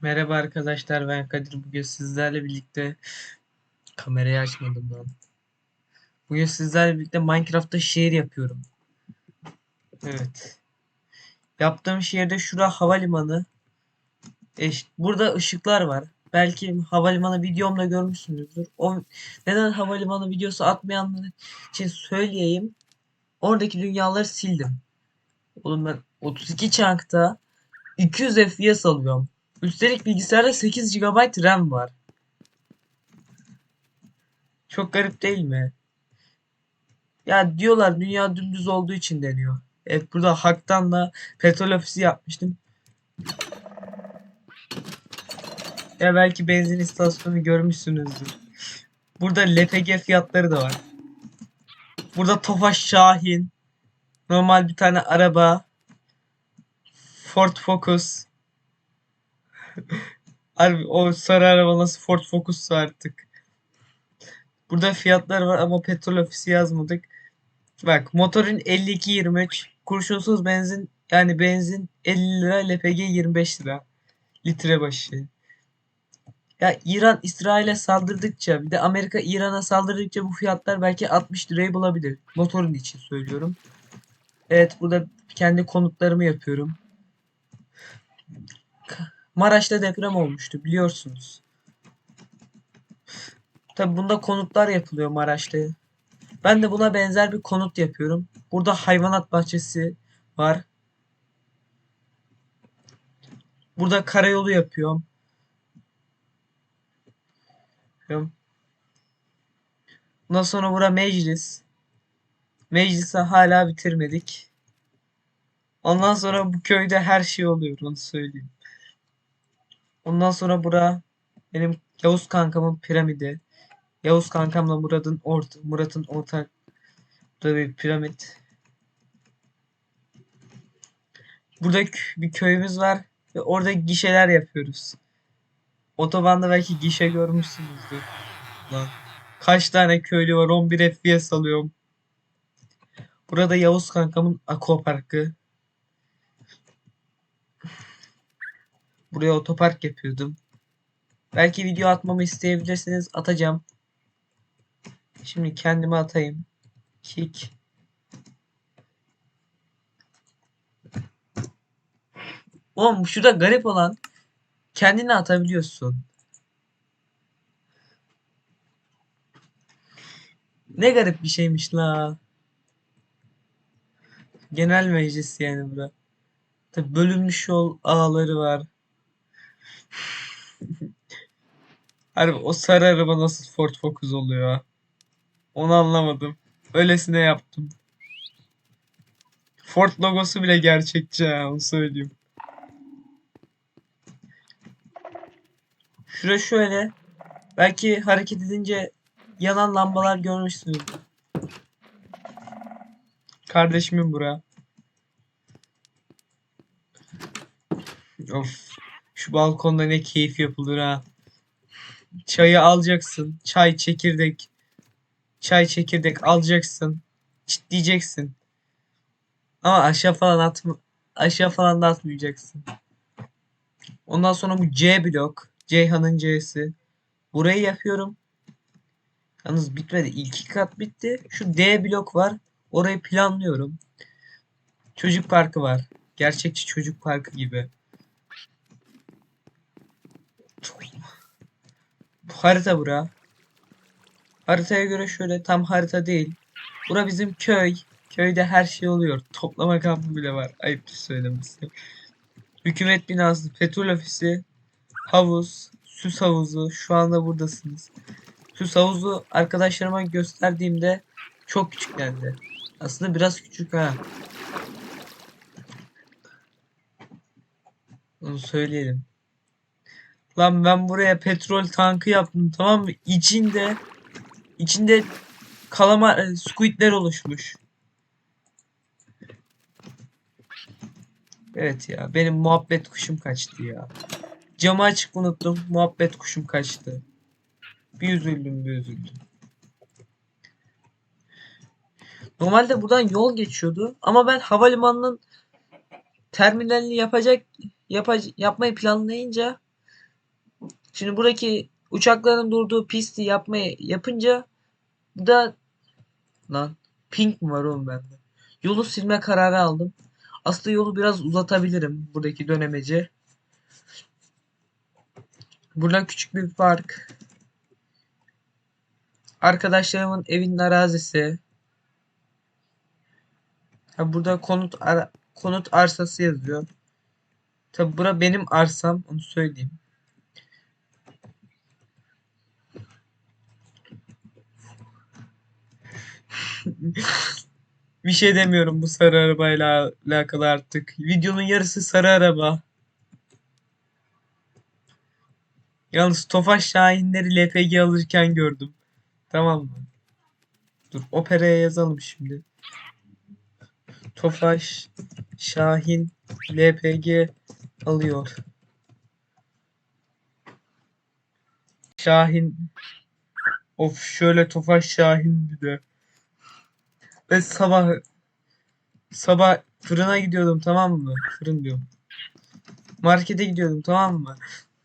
Merhaba arkadaşlar ben Kadir bugün sizlerle birlikte kamerayı açmadım lan. Bugün sizlerle birlikte Minecraft'ta şehir yapıyorum. Evet. Yaptığım şehirde şura havalimanı. E, burada ışıklar var. Belki havalimanı videomda görmüşsünüzdür. O neden havalimanı videosu atmayanlar için söyleyeyim. Oradaki dünyaları sildim. Oğlum ben 32 çankta 200 FPS alıyorum. Üstelik bilgisayarda 8 GB RAM var. Çok garip değil mi? Ya diyorlar dünya dümdüz olduğu için deniyor. Evet burada haktan da petrol ofisi yapmıştım. Ya belki benzin istasyonu görmüşsünüzdür. Burada LPG fiyatları da var. Burada Tofaş Şahin. Normal bir tane araba. Ford Focus. Harbi o sarı araba nasıl Ford Focus'sa artık. Burada fiyatlar var ama petrol ofisi yazmadık. Bak motorun 52.23 kurşunsuz benzin yani benzin 50 lira LPG 25 lira litre başı. Ya İran İsrail'e saldırdıkça bir de Amerika İran'a saldırdıkça bu fiyatlar belki 60 lirayı bulabilir. Motorun için söylüyorum. Evet burada kendi konutlarımı yapıyorum. Maraş'ta deprem olmuştu biliyorsunuz. Tabi bunda konutlar yapılıyor Maraş'ta. Ben de buna benzer bir konut yapıyorum. Burada hayvanat bahçesi var. Burada karayolu yapıyorum. Ondan sonra bura meclis. Meclisi hala bitirmedik. Ondan sonra bu köyde her şey oluyor onu söyleyeyim. Ondan sonra bura benim Yavuz kankamın piramidi. Yavuz kankamla Murat'ın orta, Murat'ın ortak burada bir piramit. Burada bir köyümüz var ve orada gişeler yapıyoruz. Otobanda belki gişe görmüşsünüzdür. Lan. Kaç tane köylü var 11 FPS alıyorum. Burada Yavuz kankamın aquaparkı. Buraya otopark yapıyordum. Belki video atmamı isteyebilirsiniz. Atacağım. Şimdi kendime atayım. Kick. Oğlum şurada garip olan kendini atabiliyorsun. Ne garip bir şeymiş la. Genel meclis yani bura. Tabi bölünmüş yol ağları var. Harbi o sarı araba nasıl Ford Focus oluyor? Onu anlamadım. Öylesine yaptım. Ford logosu bile gerçekçi ha onu söyleyeyim. Şura şöyle. Belki hareket edince yanan lambalar görmüşsünüzdür. Kardeşimin bura. Of. Şu balkonda ne keyif yapılır ha. Çayı alacaksın. Çay çekirdek. Çay çekirdek alacaksın. Çitleyeceksin. Ama aşağı falan atma. Aşağı falan da atmayacaksın. Ondan sonra bu C blok. Ceyhan'ın C'si. Burayı yapıyorum. Yalnız bitmedi. İlk iki kat bitti. Şu D blok var. Orayı planlıyorum. Çocuk parkı var. Gerçekçi çocuk parkı gibi. Bu harita bura. Haritaya göre şöyle tam harita değil. Bura bizim köy. Köyde her şey oluyor. Toplama kampı bile var. Ayıp söylemesi. Hükümet binası, petrol ofisi, havuz, süs havuzu. Şu anda buradasınız. Süs havuzu arkadaşlarıma gösterdiğimde çok küçüklendi. Aslında biraz küçük ha. Onu söyleyelim. Lan ben buraya petrol tankı yaptım tamam mı? İçinde içinde kalamar e, squidler oluşmuş. Evet ya benim muhabbet kuşum kaçtı ya. Camı açık unuttum. Muhabbet kuşum kaçtı. Bir üzüldüm bir üzüldüm. Normalde buradan yol geçiyordu ama ben havalimanının terminalini yapacak yapacak yapmayı planlayınca Şimdi buradaki uçakların durduğu pisti yapmaya yapınca da lan pink mi var oğlum bende? Yolu silme kararı aldım. Aslında yolu biraz uzatabilirim buradaki dönemece. Buradan küçük bir park. Arkadaşlarımın evinin arazisi. Ha burada konut ara- konut arsası yazıyor. Tabi bura benim arsam onu söyleyeyim. Bir şey demiyorum bu sarı arabayla alakalı artık. Videonun yarısı sarı araba. Yalnız Tofaş Şahinleri LPG alırken gördüm. Tamam mı? Dur operaya yazalım şimdi. Tofaş Şahin LPG alıyor. Şahin Of şöyle Tofaş Şahin bir de. Ben sabah sabah fırına gidiyordum tamam mı? Fırın diyorum. Markete gidiyordum tamam mı?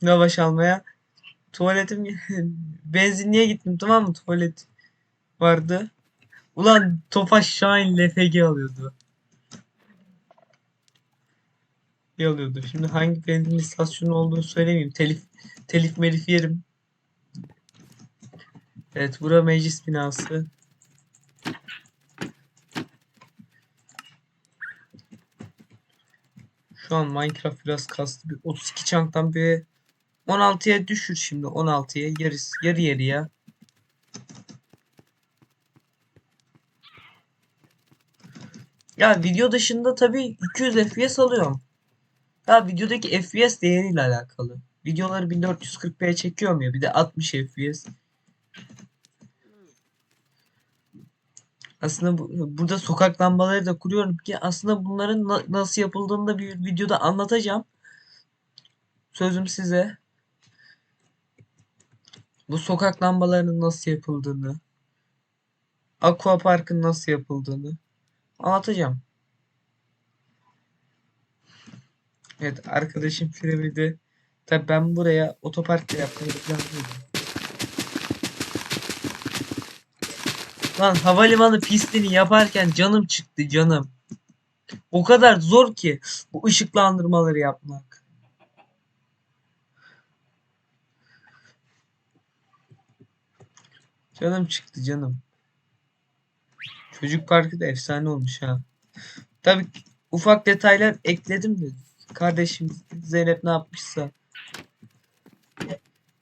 Lavaş almaya. Tuvaletim benzinliğe gittim tamam mı? Tuvalet vardı. Ulan Tofaş Şahin LPG alıyordu. Ne alıyordu? Şimdi hangi benzin istasyonu olduğunu söylemeyeyim. Telif telif melif yerim. Evet, bura meclis binası. Şu an Minecraft biraz kastı. Bir 32 çanktan bir 16'ya düşür şimdi. 16'ya yarısı yarı yarıya. Ya video dışında tabii 200 FPS alıyorum. Ya videodaki FPS değeriyle alakalı. Videoları 1440p çekiyorum ya bir de 60 FPS. Aslında bu, burada sokak lambaları da kuruyorum ki aslında bunların na- nasıl yapıldığını da bir videoda anlatacağım. Sözüm size. Bu sokak lambalarının nasıl yapıldığını, Aqua Park'ın nasıl yapıldığını anlatacağım. Evet arkadaşım piramidi. Tabi ben buraya otopark yapmayı planlıyorum. Lan havalimanı pistini yaparken canım çıktı canım. O kadar zor ki bu ışıklandırmaları yapmak. Canım çıktı canım. Çocuk parkı da efsane olmuş ha. Tabii ufak detaylar ekledim de kardeşim Zeynep ne yapmışsa.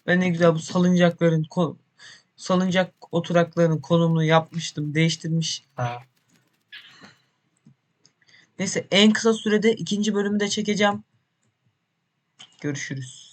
Ben ne güzel bu salıncakların salıncak oturaklarının konumunu yapmıştım. Değiştirmiş. Ha. Neyse en kısa sürede ikinci bölümü de çekeceğim. Görüşürüz.